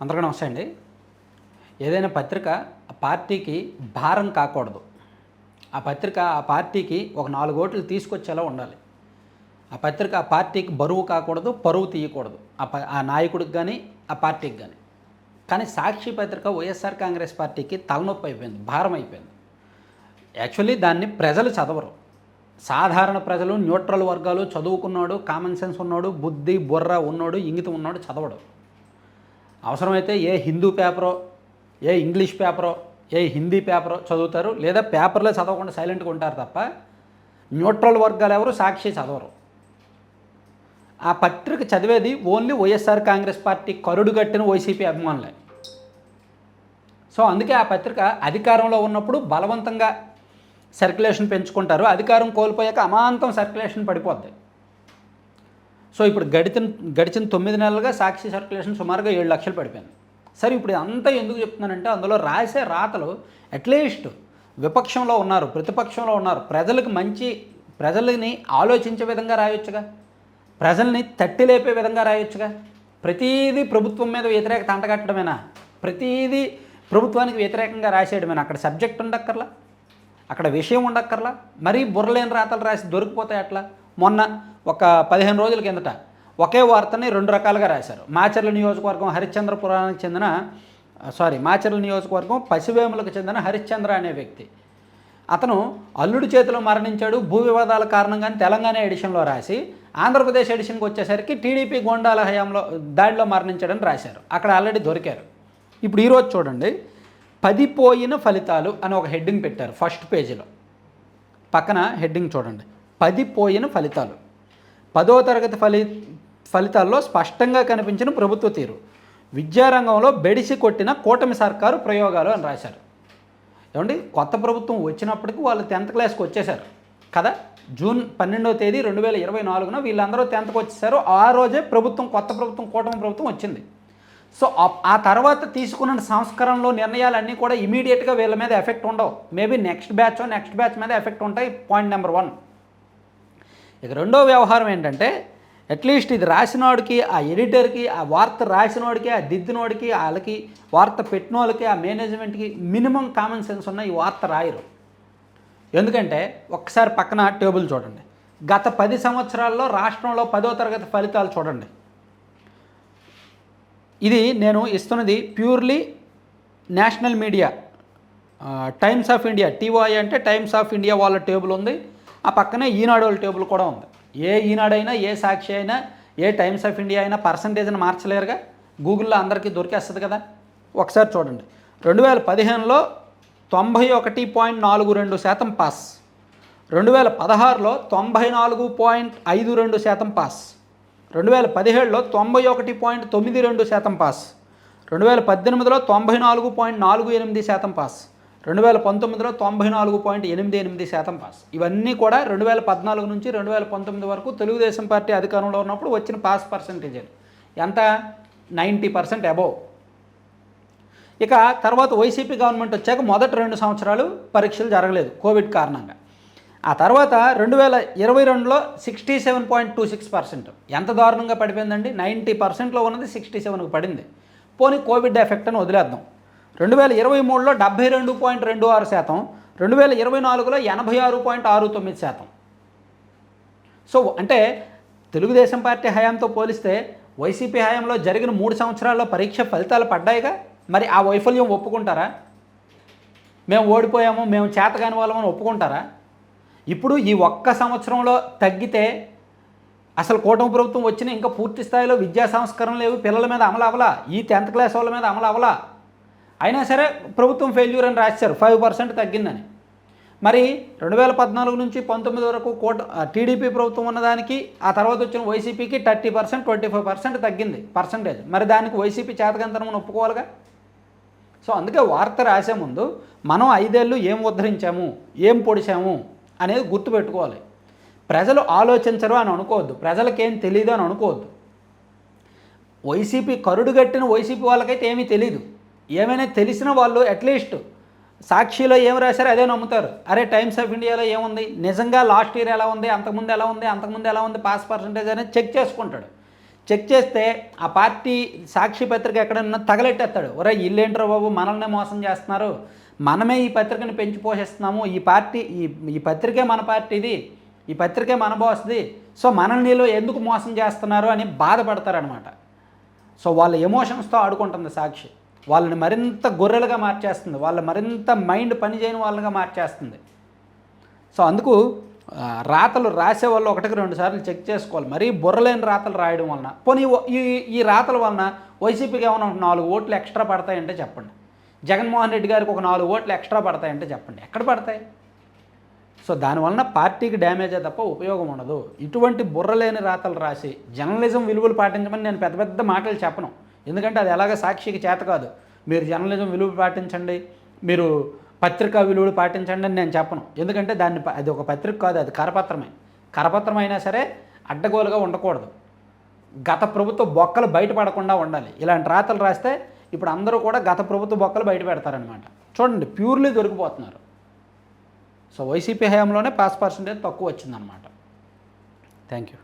అందరికీ నమస్తే అండి. ఏదైనా పత్రిక ఆ పార్టీకి భారం కాకూడదు. ఆ పత్రిక ఆ పార్టీకి ఒక నాలుగు ఓట్లు తీసుకొచ్చేలా ఉండాలి. ఆ పత్రిక ఆ పార్టీకి బరువు కాకూడదు పరువు తీయకూడదు. ఆ ప ఆ నాయకుడికి కానీ ఆ పార్టీకి కానీ కానీ సాక్షి పత్రిక వైఎస్ఆర్ కాంగ్రెస్ పార్టీకి తలనొప్పి అయిపోయింది భారం అయిపోయింది. యాక్చువల్లీ దాన్ని ప్రజలు చదవరు. సాధారణ ప్రజలు న్యూట్రల్ వర్గాలు చదువుకున్నాడు కామన్ సెన్స్ ఉన్నాడు బుద్ధి బుర్ర ఉన్నాడు ఇంగితం ఉన్నాడు చదవడు. అవసరమైతే ఏ హిందూ పేపరో ఏ ఇంగ్లీష్ పేపరో ఏ హిందీ పేపరో చదువుతారు లేదా పేపర్లో చదవకుండా సైలెంట్గా ఉంటారు తప్ప న్యూట్రల్ వర్గాలు ఎవరు సాక్షి చదవరు. ఆ పత్రిక చదివేది ఓన్లీ వైఎస్ఆర్ కాంగ్రెస్ పార్టీ కరుడు కట్టిన వైసీపీ అభిమానులే. సో అందుకే ఆ పత్రిక అధికారంలో ఉన్నప్పుడు బలవంతంగా సర్క్యులేషన్ పెంచుకుంటారు. అధికారం కోల్పోయాక అమాంతం సర్క్యులేషన్ పడిపోద్ది. సో ఇప్పుడు గడిచిన గడిచిన తొమ్మిది నెలలుగా సాక్షి సర్క్యులేషన్ సుమారుగా ఏడు లక్షలు పడిపోయింది. సరే ఇప్పుడు అంతా ఎందుకు చెప్తున్నానంటే అందులో రాసే రాతలు అట్లీస్ట్ విపక్షంలో ఉన్నారు ప్రతిపక్షంలో ఉన్నారు. ప్రజలకు మంచి ప్రజలని ఆలోచించే విధంగా రాయొచ్చుగా? ప్రజల్ని తట్టి లేపే విధంగా రాయొచ్చుగా? ప్రతీది ప్రభుత్వం మీద వ్యతిరేకత అంటగట్టడమేనా ప్రతీది ప్రభుత్వానికి వ్యతిరేకంగా రాసేయడమేనా? అక్కడ సబ్జెక్ట్ ఉండక్కర్లా? అక్కడ విషయం ఉండక్కర్లా? మరీ బుర్రలేని రాతలు రాసి దొరికిపోతాయి అట్లా? మొన్న ఒక పదిహేను రోజుల కిందట ఒకే వార్తని రెండు రకాలుగా రాశారు. మాచర్ల నియోజకవర్గం హరిశ్చంద్రపురానికి చెందిన సారీ మాచర్ల నియోజకవర్గం పసివేములకు చెందిన హరిశ్చంద్ర అనే వ్యక్తి. అతను అల్లుడి చేతిలో మరణించాడు భూ వివాదాల కారణంగానే తెలంగాణ ఎడిషన్లో రాసి ఆంధ్రప్రదేశ్ ఎడిషన్కి వచ్చేసరికి టీడీపీ గోండాల హయాంలో దాడిలో మరణించాడని రాశారు. అక్కడ ఆల్రెడీ దొరికారు. ఇప్పుడు ఈరోజు చూడండి పదిపోయిన ఫలితాలు అని ఒక హెడ్డింగ్ పెట్టారు ఫస్ట్ పేజీలో. పక్కన హెడ్డింగ్ చూడండి పదిపోయిన ఫలితాలు. పదో తరగతి ఫలి ఫలితాల్లో స్పష్టంగా కనిపించిన ప్రభుత్వ తీరు. విద్యారంగంలో బెడిసి కొట్టిన కూటమి సర్కారు ప్రయోగాలు అని రాశారు. ఏమండి? కొత్త ప్రభుత్వం వచ్చినప్పటికి వాళ్ళు టెన్త్ క్లాస్కి వచ్చేసారు కదా? జూన్ పన్నెండవ తేదీ రెండు వేల ఇరవై నాలుగున వీళ్ళందరూ టెన్త్కి వచ్చేసారు ఆ రోజే ప్రభుత్వం కొత్త ప్రభుత్వం కూటమి ప్రభుత్వం వచ్చింది. సో ఆ- ఆ తర్వాత తీసుకున్న సంస్కరణలో నిర్ణయాలన్నీ కూడా ఇమీడియట్గా వీళ్ళ మీద ఎఫెక్ట్ ఉండవు. Maybe next batch next batch మీద ఎఫెక్ట్ ఉంటాయి. Point number one. ఇక రెండో వ్యవహారం ఏంటంటే అట్లీస్ట్ ఇది రాసినోడికి ఆ ఎడిటర్కి ఆ వార్త రాసినోడికి ఆ దిద్దినోడికి వాళ్ళకి వార్త పెట్టినోళ్ళకి ఆ మేనేజ్మెంట్కి మినిమం కామన్ సెన్స్ ఉన్న ఈ వార్త రాయరు. ఎందుకంటే ఒక్కసారి పక్కన టేబుల్ చూడండి. గత పది సంవత్సరాల్లో రాష్ట్రంలో పదో తరగతి ఫలితాలు చూడండి. ఇది నేను ఇస్తున్నది purely national media Times of India TY అంటే టైమ్స్ ఆఫ్ ఇండియా వాళ్ళ టేబుల్ ఉంది. ఆ పక్కనే ఈనాడు వాళ్ళ టేబుల్ కూడా ఉంది. ఏ ఈనాడైనా ఏ సాక్షి అయినా ఏ టైమ్స్ ఆఫ్ ఇండియా అయినా పర్సంటేజ్ని మార్చలేరుగా? గూగుల్లో అందరికీ దొరికేస్తుంది కదా? ఒకసారి చూడండి. రెండు వేల పదిహేనులో తొంభై ఒకటి పాయింట్ నాలుగు రెండు శాతం పాస్. రెండు వేల పదహారులో తొంభై నాలుగు పాయింట్ ఐదు రెండు శాతం పాస్. రెండు వేల పదిహేడులో తొంభై ఒకటి పాయింట్ తొమ్మిది రెండు శాతం పాస్. రెండు వేల పద్దెనిమిదిలో తొంభై నాలుగు పాయింట్ నాలుగు ఎనిమిది శాతం పాస్. రెండు వేల పంతొమ్మిదిలో తొంభై నాలుగు పాయింట్ ఎనిమిది ఎనిమిది శాతం పాస్. ఇవన్నీ కూడా రెండు వేల పద్నాలుగు నుంచి రెండు వేల పంతొమ్మిది వరకు తెలుగుదేశం పార్టీ అధికారంలో ఉన్నప్పుడు వచ్చిన పాస్ పర్సంటేజీలు. ఎంత? Ninety percent above. ఇక తర్వాత వైసీపీ గవర్నమెంట్ వచ్చాక మొదటి రెండు సంవత్సరాలు పరీక్షలు జరగలేదు కోవిడ్ కారణంగా. ఆ తర్వాత రెండు వేల ఇరవై రెండులో sixty seven point two six percent. ఎంత దారుణంగా పడిపోయిందండి? నైంటీ పర్సెంట్లో ఉన్నది సిక్స్టీ సెవెన్కి పడింది. పోనీ కోవిడ్ ఎఫెక్ట్ అని వదిలేద్దాం. రెండు వేల ఇరవై మూడులో డెబ్బై రెండు పాయింట్ రెండు ఆరు శాతం రెండు వేల ఇరవై నాలుగులో ఎనభై ఆరు పాయింట్ ఆరు తొమ్మిది శాతం. సో అంటే తెలుగుదేశం పార్టీ హయాంతో పోలిస్తే వైసీపీ హయాంలో జరిగిన మూడు సంవత్సరాల్లో పరీక్ష ఫలితాలు పడ్డాయిగా? మరి ఆ వైఫల్యం ఒప్పుకుంటారా? మేము ఓడిపోయాము మేము చేతగాని వాళ్ళమని ఒప్పుకుంటారా? ఇప్పుడు ఈ ఒక్క సంవత్సరంలో తగ్గితే అసలు కూటమి ప్రభుత్వం వచ్చిన ఇంకా పూర్తి స్థాయిలో విద్యా సంస్కరణలు లేవు పిల్లల మీద అమలు అవలా ఈ టెన్త్ క్లాస్ వాళ్ళ మీద అమలు అవలా అయినా సరే ప్రభుత్వం ఫెయిల్యూర్ అని రాశారు. ఫైవ్ పర్సెంట్ తగ్గిందని. మరి రెండు వేల పద్నాలుగు నుంచి పంతొమ్మిది వరకు కోట టీడీపీ ప్రభుత్వం ఉన్నదానికి ఆ తర్వాత వచ్చిన వైసీపీకి thirty percent twenty five percent తగ్గింది. పర్సంటేజ్ మరి దానికి వైసీపీ చేతకంతనం ఒప్పుకోవాలిగా? సో అందుకే వార్త రాసే ముందు మనం ఐదేళ్ళు ఏం ఉద్ధరించాము? ఏం పొడిచాము? అనేది గుర్తుపెట్టుకోవాలి. ప్రజలు ఆలోచించరు అని అనుకోవద్దు. ప్రజలకేం తెలియదు అని అనుకోవద్దు. వైసీపీ కరుడు కట్టిన వైసీపీ వాళ్ళకైతే ఏమీ తెలియదు ఏమైనా తెలిసిన వాళ్ళు అట్లీస్ట్ సాక్షిలో ఏం రాశారో అదే నమ్ముతారు. అరే టైమ్స్ ఆఫ్ ఇండియాలో ఏముంది? నిజంగా లాస్ట్ ఇయర్ ఎలా ఉంది? అంతకుముందు ఎలా ఉంది? అంతకుముందు ఎలా ఉంది? పాస్ పర్సంటేజ్ అనేది చెక్ చేసుకుంటాడు. చెక్ చేస్తే ఆ పార్టీ సాక్షి పత్రిక ఎక్కడన్నా తగలెట్టేస్తాడు. ఒరే ఇల్లేంట్రా బాబు మనల్నే మోసం చేస్తున్నారు. మనమే ఈ పత్రికను పెంచి పోషిస్తున్నాము. ఈ పార్టీ ఈ ఈ పత్రికే మన పార్టీది ఈ పత్రికే మన బాస్ది సో మనల్నిలో ఎందుకు మోసం చేస్తున్నారు అని బాధపడతారనమాట సో వాళ్ళ ఎమోషన్స్తో ఆడుకుంటుంది సాక్షి. వాళ్ళని మరింత గొర్రెలుగా మార్చేస్తుంది. వాళ్ళ మరింత మైండ్ పనిచేయని వాళ్ళగా మార్చేస్తుంది. సో అందుకు రాతలు రాసే వాళ్ళు ఒకటికి రెండు సార్లు చెక్ చేసుకోవాలి. మరీ బుర్రలేని రాతలు రాయడం వలన పోనీ ఓ- ఈ ఈ రాతల వలన వైసీపీకి ఏమైనా ఒక నాలుగు ఓట్లు ఎక్స్ట్రా పడతాయంటే చెప్పండి. జగన్మోహన్ రెడ్డి గారికి ఒక నాలుగు ఓట్లు ఎక్స్ట్రా పడతాయంటే చెప్పండి. ఎక్కడ పడతాయి? సో దానివలన పార్టీకి డ్యామేజే తప్ప ఉపయోగం ఉండదు. ఇటువంటి బుర్రలేని రాతలు రాసి జర్నలిజం విలువలు పాటించమని నేను పెద్ద పెద్ద మాటలు చెప్పను. ఎందుకంటే అది ఎలాగ సాక్షికి చేత కాదు. మీరు జర్నలిజం విలువలు పాటించండి మీరు పత్రికా విలువలు పాటించండి అని నేను చెప్పను. ఎందుకంటే దాన్ని అది ఒక పత్రిక కాదు అది కరపత్రమే. కరపత్రం అయినా సరే అడ్డగోలుగా ఉండకూడదు. గత ప్రభుత్వ బొక్కలు బయటపడకుండా ఉండాలి. ఇలాంటి రాతలు రాస్తే ఇప్పుడు అందరూ కూడా గత ప్రభుత్వ బొక్కలు బయట పెడతారనమాట చూడండి ప్యూర్లీ దొరికిపోతున్నారు. సో వైసీపీ హయాంలోనే పాస్ పర్సంటేజ్ తక్కువ వచ్చిందనమాట థ్యాంక్ యూ